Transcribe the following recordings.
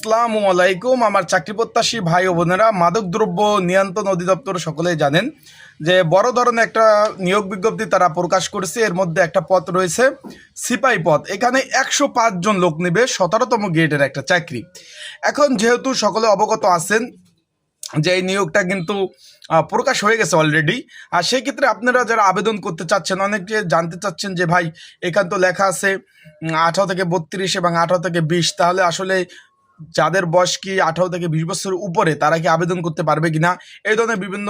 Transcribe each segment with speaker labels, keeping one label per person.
Speaker 1: আসসালামু আলাইকুম। আমার চাকরি প্রত্যাশী ভাই ও বোনেরা মাদকদ্রব্য নিয়ন্ত্রণ অধিদপ্তর সকলেই জানেন যে বড় ধরনের একটা নিয়োগ বিজ্ঞপ্তি তারা প্রকাশ করেছে। এর মধ্যে একটা পদ রয়েছে, সিপাই পদ। এখানে একশো জন লোক নেবে, সতেরোতম গ্রেডের একটা চাকরি। এখন যেহেতু সকলে অবগত আছেন যে এই নিয়োগটা কিন্তু প্রকাশ হয়ে গেছে অলরেডি আর সেই ক্ষেত্রে আপনারা যারা আবেদন করতে চাচ্ছেন, অনেকে জানতে চাচ্ছেন যে ভাই, এখান তো লেখা আছে আঠারো থেকে বত্রিশ এবং আঠারো থেকে বিশ, তাহলে আসলে যাদের বয়স কি আঠারো থেকে বিশ বছরের উপরে, তারা কি আবেদন করতে পারবে কিনা? এই ধরনের বিভিন্ন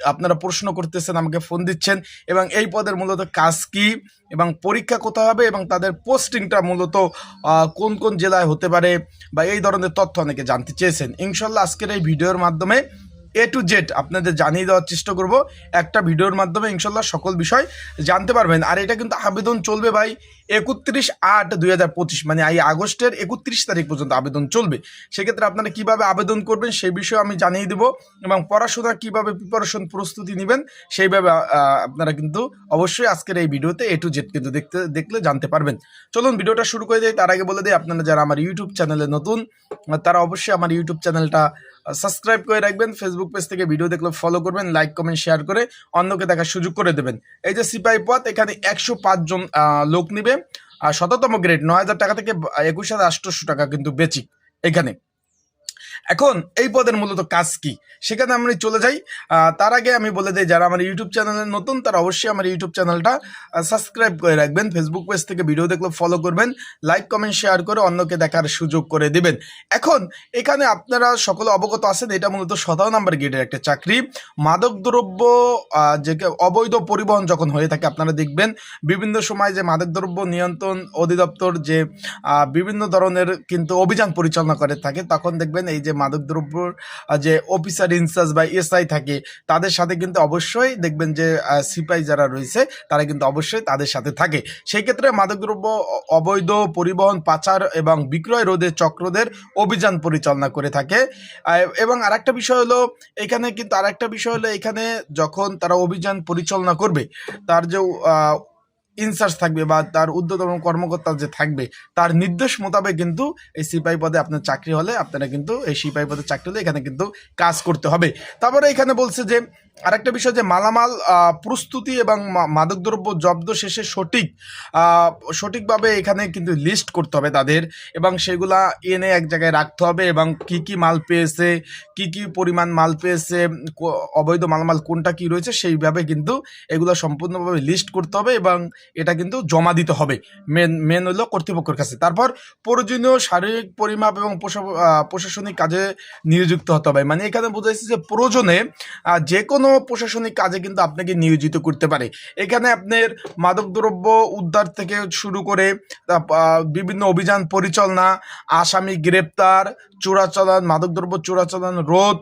Speaker 1: আপনারা প্রশ্ন করতেছেন, আমাকে ফোন দিচ্ছেন এবং এই পদের মূলত কাজ কি এবং পরীক্ষা কোথায় হবে এবং তাদের পোস্টিংটা মূলত কোন কোন জেলায় হতে পারে বা এই ধরনের তথ্য অনেকে জানতে চেয়েছেন। ইনশাল্লাহ আজকের এই ভিডিওর মাধ্যমে এ টু জেড আপনাদের জানিয়ে দেওয়ার চেষ্টা করব। একটা ভিডিওর মাধ্যমে ইনশাল্লাহ সকল বিষয় জানতে পারবেন। আর এটা কিন্তু আবেদন চলবে ভাই একত্রিশ আট দুই হাজার পঁচিশ মানে এই আগস্টের একত্রিশ তারিখ পর্যন্ত আবেদন চলবে। সেক্ষেত্রে আপনারা কীভাবে আবেদন করবেন সেই বিষয়ে আমি জানিয়ে দেবো এবং পড়াশোনা কীভাবে প্রিপারেশন প্রস্তুতি নেবেন সেইভাবে আপনারা কিন্তু অবশ্যই আজকের এই ভিডিওতে এ টু জেড কিন্তু দেখতে, দেখলে জানতে পারবেন। চলুন ভিডিওটা শুরু করে দিই। তার আগে বলে দিই, আপনারা যারা আমার ইউটিউব চ্যানেলে নতুন, তারা অবশ্যই আমার ইউটিউব চ্যানেলটা সাবস্ক্রাইব করে রাখবেন। ফেসবুক পেজ থেকে ভিডিও দেখলে ফলো করবেন লাইক কমেন্ট শেয়ার করে অন্যকে দেখার সুযোগ করে দেবেন। এই যে সিপাহি পথ, এখানে একশো জন লোক নিবে। শততম গ্রেড নয় হাজার টাকা থেকে একুশ হাজার আটশোশো টাকা কিন্তু বেচি এখানে। এখন এই পদের মূলত কাজ কি? সেখানে আমরা চলে যাই। তার আগে আমি বলে দিই, যারা আমার ইউটিউব চ্যানেলে নতুন, তারা অবশ্যই আমার ইউটিউব চ্যানেলটা সাবস্ক্রাইব করে রাখবেন। ফেসবুক পেজ থেকে ভিডিও দেখলে ফলো করবেন। লাইক কমেন্ট শেয়ার করে অন্যকে দেখার সুযোগ করে দিবেন। এখন, এখানে আপনারা সকলে অবগত আছেন, এটা মূলত সতেরো নাম্বার গেটের একটা চাকরি। মাদকদ্রব্য যে অবৈধ পরিবহন যখন হয়ে থাকে, আপনারা দেখবেন, বিভিন্ন সময় যে মাদকদ্রব্য নিয়ন্ত্রণ অধিদপ্তর যে বিভিন্ন ধরনের কিন্তু অভিযান পরিচালনা করে থাকে, তখন দেখবেন এই যে মাদকদ্রব্যর আহ, যে অফিসার ইনচার্জ বা এসআই থাকে তাদের সাথে কিন্তু অবশ্যই দেখবেন যে সিপাই যারা রয়েছে তারা কিন্তু অবশ্যই তাদের সাথে থাকে। সেই ক্ষেত্রে মাদকদ্রব্য অবৈধ পরিবহন পাচার এবং বিক্রয় রোধে চক্রদের অভিযান পরিচালনা করে থাকে। এবং আরেকটা বিষয় হলো এখানে কিন্তু আরেকটা বিষয় হলো এখানে যখন তারা অভিযান পরিচালনা করবে তার যে ইনচার্জ থাকবে বা তার ঊর্ধ্বতম কর্মকর্তা যে থাকবে, তার নির্দেশ মোতাবেক কিন্তু এই সিপাহী পদে আপনার চাকরি হলে আপনারা কিন্তু এই সিপাহী পদে চাকরি হলে এখানে কিন্তু কাজ করতে হবে। তারপরে এখানে বলছে যে, আরেকটা বিষয় যে মালামাল প্রস্তুতি এবং মাদকদ্রব্য জব্দ শেষে সঠিক সঠিকভাবে এখানে কিন্তু লিস্ট করতে হবে তাদের এবং সেগুলা এনে এক জায়গায় রাখতে হবে এবং কি কি মাল পেয়েছে, কি কি পরিমাণ মাল পেয়েছে অবৈধ মালামাল কোনটা কি রয়েছে সেইভাবে কিন্তু এগুলো সম্পূর্ণভাবে লিস্ট করতে হবে এবং এটা কিন্তু জমা দিতে হবে। মেন মেন হলো কর্তৃপক্ষের কাছে। তারপর প্রয়োজনীয় শারীরিক পরিমাপ এবং প্রশা- প্রশাসনিক কাজে নিয়োজিত হতে হবে। মানে এখানে বোঝাইছে যে প্রয়োজনে যে কোনো প্রশাসনিক কাজে কিন্তু আপনাকে নিয়োজিত করতে পারে। এখানে আপনার মাদকদ্রব্য উদ্ধার থেকে শুরু করে বিভিন্ন অভিযান পরিচালনা, আসামি গ্রেপ্তার চোরাচালান মাদকদ্রব্য চোরাচালান রোধ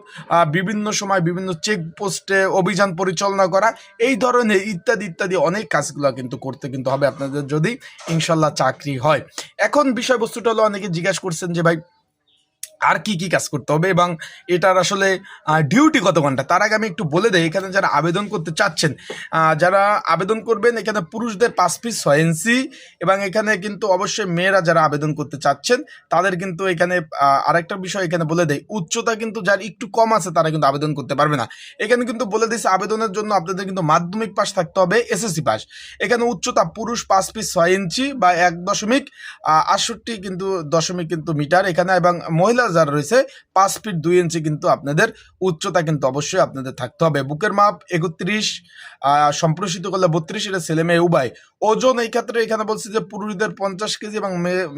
Speaker 1: বিভিন্ন সময় বিভিন্ন চেকপোস্টে অভিযান পরিচালনা করা, এই ধরনের ইত্যাদি ইত্যাদি অনেক কাজগুলো কিন্তু করতে কিন্তু হবে আপনাদের যদি ইনশাল্লাহ চাকরি হয়। এখন বিষয়বস্তুটা হলো, অনেকে জিজ্ঞাসা করছেন যে ভাই আর কি কি কাজ করতে হবে এবং এটার আসলে ডিউটি কত ঘণ্টা? তার আগে আমি একটু বলে দেই, এখানে যারা আবেদন করতে চাচ্ছেন যারা আবেদন করবেন, এখানে পুরুষদের পাঁচ পিস ছয় ইঞ্চি এবং এখানে কিন্তু অবশ্যই মেয়েরা যারা আবেদন করতে চাচ্ছেন, তাদের কিন্তু এখানে আরেকটা বিষয় এখানে বলে দেয় উচ্চতা কিন্তু যার একটু কম আছে, তারা কিন্তু আবেদন করতে পারবে না। এখানে কিন্তু বলে দিয়েছে আবেদনের জন্য আপনাদের কিন্তু মাধ্যমিক পাস থাকতে হবে এসএসসি পাস এখানে উচ্চতা পুরুষ পাঁচ পিস ছয় ইঞ্চি বা এক দশমিক আটষট্টি কিন্তু দশমিক কিন্তু মিটার এখানে এবং মহিলা যারা রয়েছে, পাঁচ ফিট দুই ইঞ্চি কিন্তু আপনাদের উচ্চতা কিন্তু অবশ্যই আপনাদের থাকতে হবে। বুকের মাপ একত্রিশ সম্প্রসারিত করলে বত্রিশ, এটা ছেলে মেয়ে, উভয়। ওজন এই ক্ষেত্রে এখানে বলছে যে পুরুষদের পঞ্চাশ কেজি এবং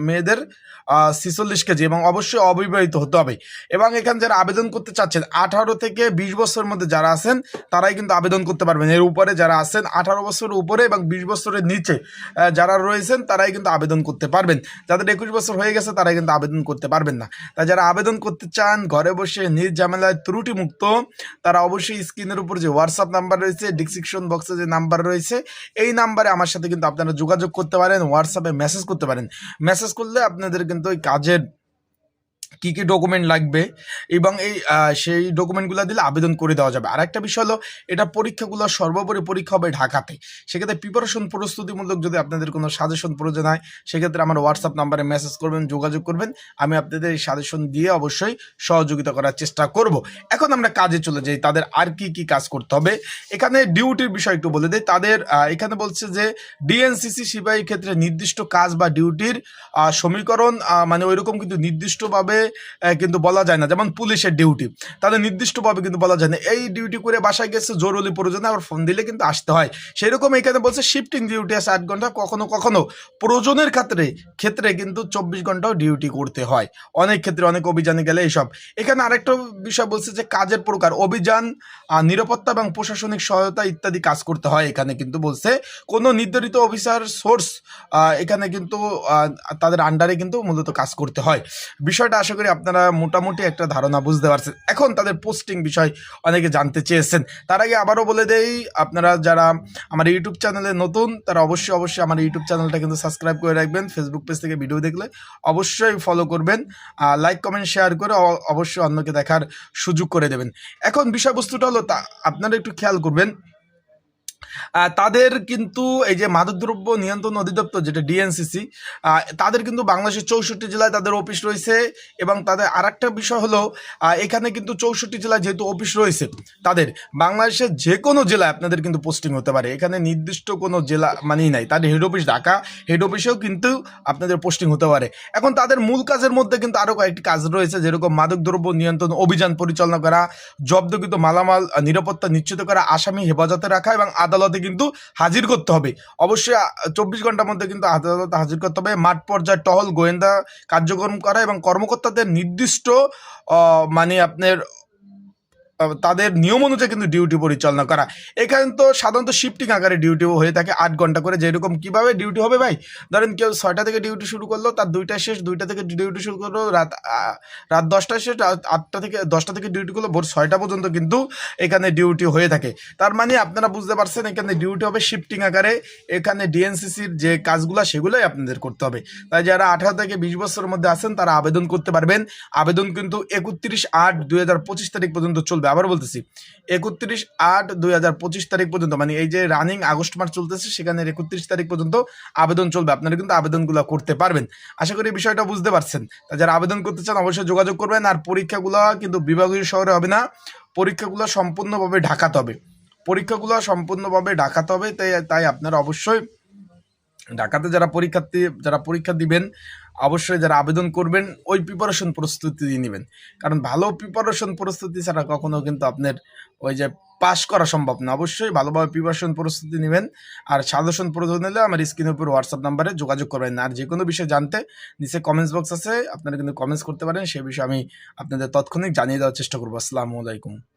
Speaker 1: মেয়েদের ছিচল্লিশ কেজি এবং অবশ্যই অবিবাহিত হতে হবে। এবং এখানে যারা আবেদন করতে চাচ্ছেন, আঠারো থেকে বিশ বছরের মধ্যে যারা আছেন, তারাই কিন্তু আবেদন করতে পারবেন। এর উপরে যারা আছেন, আঠারো বছরের উপরে এবং বিশ বছরের নিচে যারা রয়েছেন, তারাই কিন্তু আবেদন করতে পারবেন। যাদের একুশ বছর হয়ে গেছে, তারাই কিন্তু আবেদন করতে পারবেন না। তাই যারা আবেদন করতে চান, ঘরে বসে নিজ ঝামেলায় ত্রুটি মুক্ত তারা অবশ্যই স্ক্রিনের উপর যে হোয়াটসঅ্যাপ নাম্বার রয়েছে ডিসক্রিপশন বক্সে যে নাম্বার রয়েছে, এই নাম্বারে আমার সাথে কিন্তু আপনারা যোগাযোগ করতে পারেন হোয়াটসঅ্যাপে মেসেজ করতে পারেন। মেসেজ করলে আপনাদের কিন্তু ওই কাজের কী কী ডকুমেন্ট লাগবে এবং এই সেই ডকুমেন্টগুলো দিলে আবেদন করে দেওয়া যাবে। আর একটা বিষয় হলো, এটা পরীক্ষাগুলো সর্বোপরি পরীক্ষা হবে ঢাকাতে। সেক্ষেত্রে প্রিপারেশন প্রস্তুতিমূলক যদি আপনাদের কোনো সাজেশন প্রয়োজন হয়, সেক্ষেত্রে আমার হোয়াটসঅ্যাপ নাম্বারে মেসেজ করবেন, যোগাযোগ করবেন। আমি আপনাদের এই সাজেশন দিয়ে অবশ্যই সহযোগিতা করার চেষ্টা করব। এখন আমরা কাজে চলে যাই, তাদের আর কি কি কাজ করতে হবে। এখানে ডিউটির বিষয় একটু বলে দেয় তাদের এখানে বলছে যে ডিএনসিসি সিপাহীর ক্ষেত্রে নির্দিষ্ট কাজ বা ডিউটির সমীকরণ মানে ওইরকম কিন্তু নির্দিষ্টভাবে কিন্তু বলা যায় না। যেমন পুলিশের ডিউটি তাদের নির্দিষ্টভাবে কিন্তু বলা যায় না। এই ডিউটি করে বাসায় গেছে, জরুরি প্রয়োজনে আবার ফোন দিলে কিন্তু আসতে হয়। সেই রকম এখানে বলছে শিফটিং ডিউটি আছে আট ঘণ্টা, কখনো কখনো প্রয়োজনের ক্ষেত্রে ক্ষেত্রে কিন্তু চব্বিশ ঘন্টাও ডিউটি করতে হয়। অনেক ক্ষেত্রে অনেক অভিযানে গেলে এইসব এখানে আরেকটা বিষয় বলছে যে কাজের প্রকার, অভিযান নিরাপত্তা এবং প্রশাসনিক সহায়তা ইত্যাদি কাজ করতে হয় এখানে কিন্তু বলছে। কোনো নির্ধারিত অফিসার সোর্স এখানে কিন্তু তাদের আন্ডারে কিন্তু মূলত কাজ করতে হয়। বিষয়টা আশা করি আপনারা মোটামুটি একটা ধারণা বুঝতে পারছেন। এখন তাদের পোস্টিং বিষয় অনেকে জানতে চেয়েছেন। তার আগে আবারও বলে দেই, আপনারা যারা আমার ইউটিউব চ্যানেলে নতুন, তারা অবশ্যই অবশ্যই আমার ইউটিউব চ্যানেলটা কিন্তু সাবস্ক্রাইব করে রাখবেন। ফেসবুক পেজ থেকে ভিডিও দেখলে অবশ্যই ফলো করবেন। লাইক কমেন্ট শেয়ার করে অবশ্যই অন্যকে দেখার সুযোগ করে দেবেন। এখন বিষয়বস্তুটা হলো তা আপনারা একটু খেয়াল করবেন তাদের কিন্তু এই যে মাদকদ্রব্য নিয়ন্ত্রণ অধিদপ্তর, যেটা ডিএনসিসি তাদের কিন্তু বাংলাদেশের চৌষট্টি জেলায় তাদের অফিস রয়েছে এবং তাদের আর একটা বিষয় হলো এখানে কিন্তু চৌষট্টি জেলায় যেহেতু অফিস রয়েছে, তাদের বাংলাদেশের যে কোনো জেলায় আপনাদের কিন্তু পোস্টিং হতে পারে। এখানে নির্দিষ্ট কোনো জেলা মানেই নাই। তাদের হেড অফিস ঢাকা হেড অফিসেও কিন্তু আপনাদের পোস্টিং হতে পারে। এখন তাদের মূল কাজের মধ্যে কিন্তু আরও কয়েকটি কাজ রয়েছে, যেরকম মাদকদ্রব্য নিয়ন্ত্রণ অভিযান পরিচালনা করা, জব্দকৃত মালামাল নিরাপত্তা নিশ্চিত করা, আসামি হেফাজতে রাখা এবং আদালতে কিন্তু হাজির করতে হবে। অবশ্যই চব্বিশ ঘণ্টার মধ্যে কিন্তু আদালতে হাজির করতে হবে। মাঠ পর্যায়ে টহল গোয়েন্দা কার্যক্রম করা এবং কর্মকর্তাদের নির্দিষ্ট মানে আপনার তাদের নিয়ম অনুযায়ী কিন্তু ডিউটি পরিচালনা করা। এখানে তো সাধারণত শিফটিং আকারে ডিউটিও হয়ে থাকে আট ঘণ্টা করে। যেরকম কীভাবে ডিউটি হবে ভাই? ধরেন কেউ ছয়টা থেকে ডিউটি শুরু করল, তার দুইটায় শেষ, দুইটা থেকে ডিউটি শুরু করল, রাত রাত দশটায় শেষ আটটা থেকে, দশটা থেকে ডিউটি করল, ভোর ছয়টা পর্যন্ত কিন্তু এখানে ডিউটি হয়ে থাকে। তার মানে আপনারা বুঝতে পারছেন, এখানে ডিউটি হবে শিফটিং আকারে। এখানে ডিএনসিসির যে কাজগুলো, সেগুলোই আপনাদের করতে হবে। তাই যারা আঠারো থেকে বিশ বছরের মধ্যে আছেন, তারা আবেদন করতে পারবেন। আবেদন কিন্তু একত্রিশ আট দুই তারিখ পর্যন্ত চলবে। আবার বলতেছি, একত্রিশ আট দুই হাজার পঁচিশ তারিখ পর্যন্ত মানে এই যে রানিং আগস্ট মাস চলতেছে, সেখানে একত্রিশ তারিখ পর্যন্ত আবেদন চলবে। আপনারা কিন্তু আবেদনগুলো করতে পারবেন। আশা করি বিষয়টা বুঝতে পারছেন। তা যারা আবেদন করতে চান, অবশ্যই যোগাযোগ করবেন আর পরীক্ষাগুলো কিন্তু বিভাগীয় শহরে হবে না। পরীক্ষাগুলো সম্পূর্ণভাবে ঢাকাতে হবে। পরীক্ষাগুলো সম্পূর্ণভাবে ঢাকাতে হবে, তাই তাই আপনারা অবশ্যই ঢাকাতে যারা পরীক্ষার্থী যারা পরীক্ষা দিবেন অবশ্যই যারা আবেদন করবেন, ওই প্রিপারেশন প্রস্তুতি নেবেন। কারণ ভালো প্রিপারেশন প্রস্তুতি ছাড়া কখনো কিন্তু আপনার ওই যে পাশ করা সম্ভব না। অবশ্যই ভালোভাবে প্রিপারেশন প্রস্তুতি নেবেন। আর সাজেশন প্রয়োজন হলে আমার স্ক্রিনের উপর হোয়াটসঅ্যাপ নাম্বারে যোগাযোগ করবেন। আর যে কোনো বিষয়ে জানতে নিচে কমেন্টস বক্স আছে, আপনারা কিন্তু কমেন্টস করতে পারেন। সে বিষয়ে আমি আপনাদের তৎক্ষণিক জানিয়ে দেওয়ার চেষ্টা করব। আসসালামু আলাইকুম।